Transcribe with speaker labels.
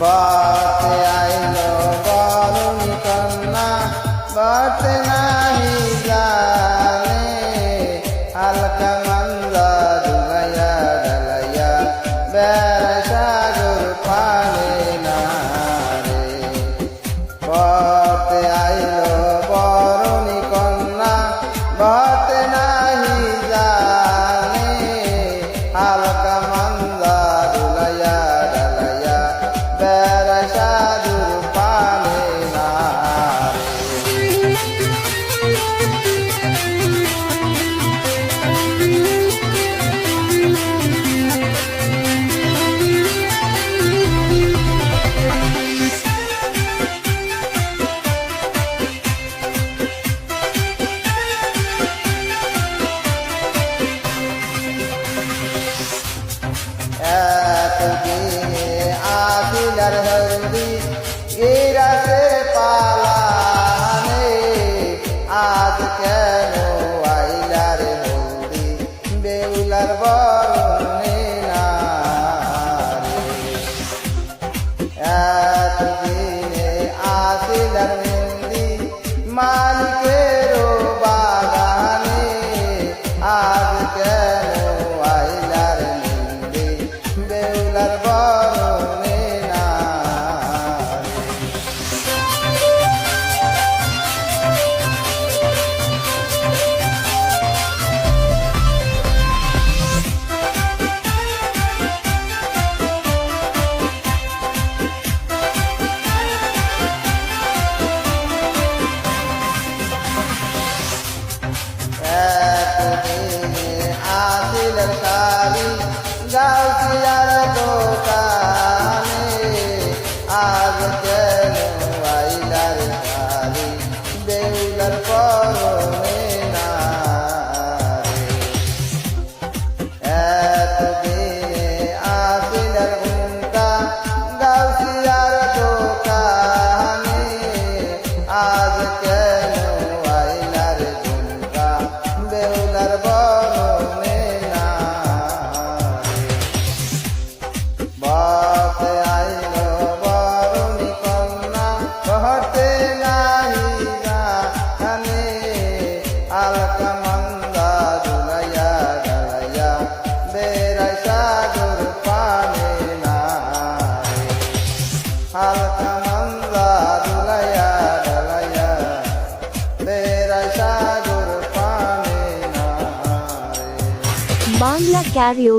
Speaker 1: বতে আইলো বরুণ কন্যা, বতে নাহি জানে, হালকা মন্দা দুলাইয়া ডালাইয়া বেড়া সাগর পানে না রে বতে আইলো বরুণী কন্যা, বতে নাহি আদিলার হলদি গিরাতে পালানে। আজ কেন আইলার হলদি বেউলার বরণে না এতদিনে আসিলার মেহেন্দি মালিকের বাগানে। আজ কেন আসিলের শাড়ি গাউছিয়ার দোকানে আজ কেন আইলার শাড়ি বেউলার পরনে হালকা মন্দা দুলাইয়া ডালাইয়া বেড়াই সাগর পানে না
Speaker 2: বাংলা ক্যারিও